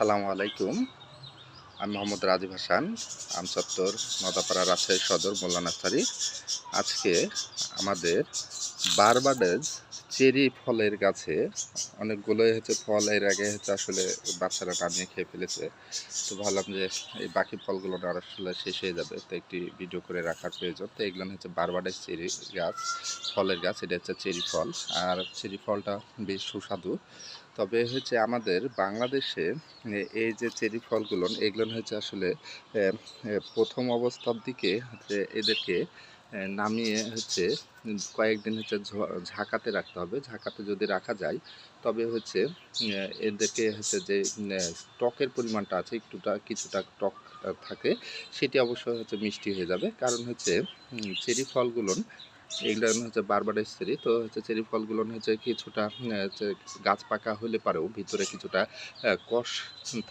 আসসালামু আলাইকুম। আমি মোহাম্মদ রাজীব হাসান আমচত্বর নদাপাড়া রাজশাহী সদর মোল্লা নার্সারি আজকে আমাদের বারবাডেজ চেরি ফলের গাছে অনেকগুলোই হচ্ছে ফল, এর আগে হচ্ছে আসলে বাচ্চারা টানিয়ে খেয়ে ফেলেছে। তো ভাবলাম যে এই বাকি ফলগুলো আসলে শেষ হয়ে যাবে। তো একটি ভিডিও করে রাখার প্রয়োজন। তো এগুলো হচ্ছে বারবাডেজ চেরি গাছ, ফলের গাছ, এটা হচ্ছে চেরি ফল। আর চেরি ফলটা বেশ সুস্বাদু। তবে হচ্ছে আমাদের বাংলাদেশে এই যে চেরি ফলগুলো এগুলো হচ্ছে আসলে প্রথম অবস্থার দিকে হচ্ছে এদেরকে নামিয়ে হচ্ছে কয়েকদিন হচ্ছে ঝাঁকাতে রাখতে হবে। ঝাঁকাতে যদি রাখা যায়, তবে হচ্ছে এদেরকে হচ্ছে যে টকের পরিমাণটা আছে, একটুটা, কিছুটা টক থাকে, সেটি অবশ্যই হচ্ছে মিষ্টি হয়ে যাবে। কারণ হচ্ছে চেরি ফলগুলো এগুলো হচ্ছে বারবারের চেরি তো হচ্ছে চেরি ফলগুলো হচ্ছে কিছুটা হচ্ছে গাছ পাকা হলে পারেও ভিতরে কিছুটা কষ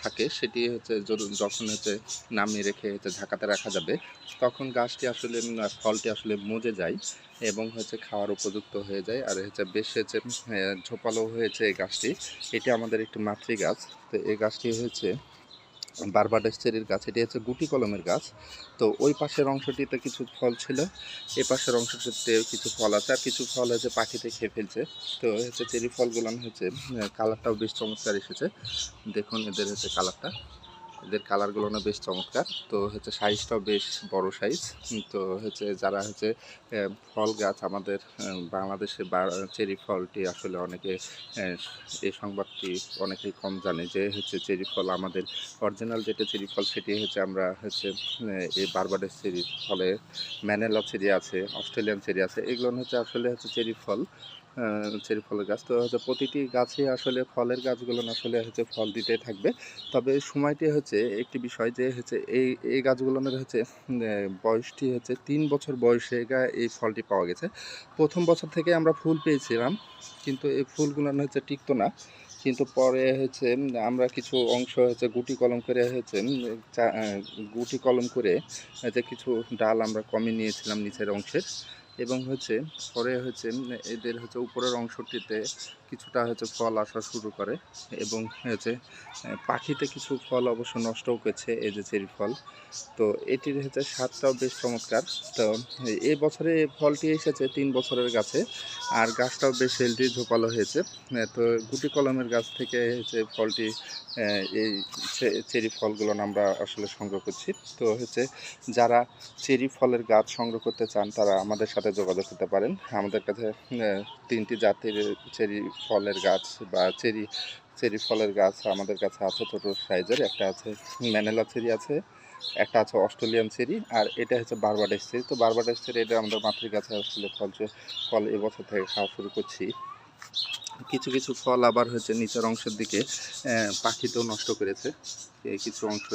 থাকে সেটি হচ্ছে যখন হচ্ছে নামিয়ে রেখে হচ্ছে ঢাকাতে রাখা যাবে তখন গাছটি আসলে ফলটি আসলে মজে যায় এবং হচ্ছে খাওয়ার উপযুক্ত হয়ে যায়। আর হচ্ছে বেশ হচ্ছে ঝোপালো হয়েছে এই গাছটি। এটি আমাদের একটি মাতৃ গাছ তো এই গাছটি হচ্ছে বারবাডেস চেরির গাছ, এটি হচ্ছে গুটি কলমের গাছ। তো ওই পাশের অংশটিতে কিছু ফল ছিল, এ পাশের অংশটিতে কিছু ফল আছে, আর কিছু ফল হয়েছে পাখিতে খেয়ে ফেলছে। তো হচ্ছে চেরি ফলগুলো, হচ্ছে কালারটাও বেশ চমৎকার এসেছে। দেখুন এদের হচ্ছে কালারটা। এদের কালারগুলো না বেশ চমৎকার। তো হচ্ছে সাইজটাও বেশ বড় সাইজ তো হচ্ছে যারা হচ্ছে ফল গাছ আমাদের বাংলাদেশে চেরি ফলটি আসলে অনেকে এই সংবাদটি অনেকেই কম জানে যে হচ্ছে চেরি ফল আমাদের অরিজিনাল যেটা চেরি ফল সেটি হচ্ছে আমরা হচ্ছে এই বারবাডের চেরি ফলে, ম্যানেলা চেরি আছে, অস্ট্রেলিয়ান চেরি আছে, এগুলো হচ্ছে আসলে হচ্ছে চেরি ফল। চেরি ফলের গাছ। তো হচ্ছে প্রতিটি গাছে আসলে ফলের গাছগুলো আসলে হচ্ছে ফল দিতে থাকবে। তবে সময়টি হচ্ছে একটি বিষয় যে হচ্ছে এই এই গাছগুলোর হচ্ছে বয়সটি হচ্ছে তিন বছর বয়সে এই ফলটি পাওয়া গেছে। প্রথম বছর থেকে আমরা ফুল পেয়েছিলাম, কিন্তু এই ফুলগুলো হচ্ছে টিকতো না। কিন্তু পরে হচ্ছে আমরা কিছু অংশ হচ্ছে গুটি কলম করে হচ্ছে গুটি কলম করে হচ্ছে কিছু ডাল আমরা কমে নিয়েছিলাম নিচের অংশের। এবং হচ্ছে পরে হচ্ছে এদের হচ্ছে উপরের অংশটিতে কিছুটা হচ্ছে ফল আসা শুরু করে এবং আহ, পাখিতে কিছু ফল অবশ্য নষ্টও করেছে এই যে চেরি ফল। তো এটির হচ্ছে স্বাদটাও বেশ চমৎকার। তো এই বছরে ফলটি এসেছে তিন বছরের গাছে আর গাছটাও বেশ হেলদি ঝোপালো হয়েছে। তো গুটি কলমের গাছ থেকে হচ্ছে ফলটি এই চেরি ফলগুলো আমরা আসলে সংগ্রহ করছি। তো হচ্ছে যারা চেরি ফলের গাছ সংগ্রহ করতে চান তারা আমাদের সাথে যোগাযোগ করতে পারেন। আমাদের কাছে তিনটি জাতির চেরি ফলের গাছ বা চেরি চেরি ফলের গাছ আমাদের কাছে আছে ছোটো সাইজের, একটা আছে ম্যানেলা চেরি আছে, একটা আছে অস্ট্রেলিয়ান চেরি, আর এটা হচ্ছে বারবাডেস চেরি। তো বারবাডেস চেরি এটা আমাদের মাতৃ গাছে আসলে ফল ফল এবছর থেকে খাওয়া শুরু করছি। কিছু কিছু ফল আবার হচ্ছে নিচের অংশের দিকে পাখিতেও নষ্ট করেছে। কিছু অংশ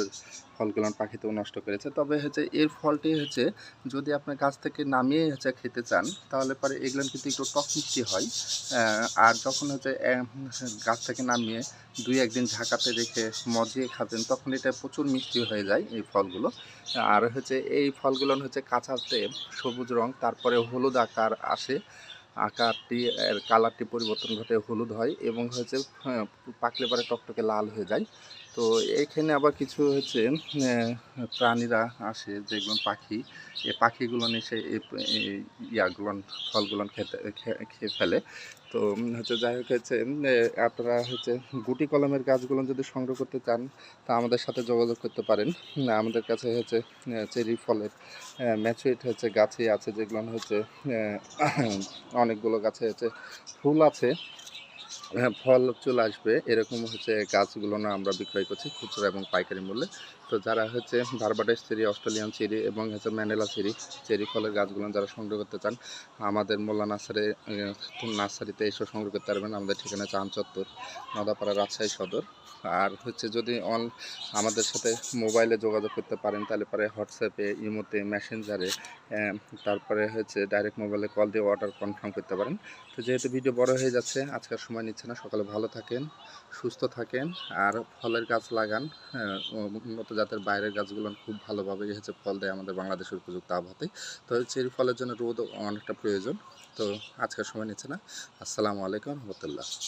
ফলগুলো পাখিতেও নষ্ট করেছে। তবে হচ্ছে এর ফলটি হচ্ছে, যদি আপনার গাছ থেকে নামিয়ে হচ্ছে খেতে চান, তাহলে পরে এগুলো কিন্তু একটু টক মিষ্টি হয়। আর যখন হচ্ছে গাছ থেকে নামিয়ে দুই, একদিন ঝাঁকাতে রেখে মজিয়ে খাবেন, তখন এটা প্রচুর মিষ্টি হয়ে যায় এই ফলগুলো। আর হচ্ছে এই ফলগুলো হচ্ছে কাঁচাতে সবুজ রং, তারপরে হলুদ আকার আসে। আকারটি কালারটি পরিবর্তন ঘটে হলুদ হয় এবং হয়েছে হ্যাঁ, পাকলে পরে টকটকে লাল হয়ে যায়। তো এখানে আবার কিছু হচ্ছে প্রাণীরা আসে, যেগুলো পাখি। এই পাখিগুলো এসে এই এই ইয়াগুলো ফলগুলো খেতে খেয়ে ফেলে। তো হচ্ছে যাই হোক হচ্ছে আপনারা হচ্ছে গুটি কলমের গাছগুলো যদি সংগ্রহ করতে চান, তা আমাদের সাথে যোগাযোগ করতে পারেন। আমাদের কাছে হচ্ছে চেরি ফলের ম্যাচুইট হচ্ছে গাছই আছে, যেগুলো হচ্ছে অনেকগুলো গাছে হচ্ছে ফুল আছে। ফল চলে আসবে। এরকম হচ্ছে গাছগুলো না আমরা বিক্রয় করছি খুচরা এবং পাইকারি মূল্যে। তো যারা হচ্ছে বারবাডেস চেরি, অস্ট্রেলিয়ান চেরি এবং হচ্ছে ম্যানেলা চেরি চেরি ফলের গাছগুলো যারা সংগ্রহ করতে চান, আমাদের মোল্লা নার্সারি নার্সারিতে এসে সংগ্রহ করতে পারবেন। আমাদের ঠিকানা চান চত্বর নদাপাড়া রাজশাহী সদর। আর হচ্ছে যদি অন, আমাদের সাথে মোবাইলে যোগাযোগ করতে পারেন, তাহলে পরে হোয়াটসঅ্যাপে, ইমোতে, মেসেঞ্জারে তারপরে হচ্ছে ডাইরেক্ট মোবাইলে কল দিয়ে অর্ডার কনফার্ম করতে পারেন। তো যেহেতু ভিডিও বড় হয়ে যাচ্ছে, আজকের সময় নিচ্ছে না। সকালে ভালো থাকেন সুস্থ থাকেন আর ফলের গাছ লাগান। হ্যাঁ, উন্নত জাতের বাইরের গাছগুলো খুব ভালোভাবে হচ্ছে ফল দেয় আমাদের বাংলাদেশের উপযুক্ত আবহাওয়াতে তো চেরি ফলের জন্য রোদ অনেকটা প্রয়োজন। তো আজকের সময় নিচ্ছে না। আসসালামু আলাইকুম রহমতুল্লাহ।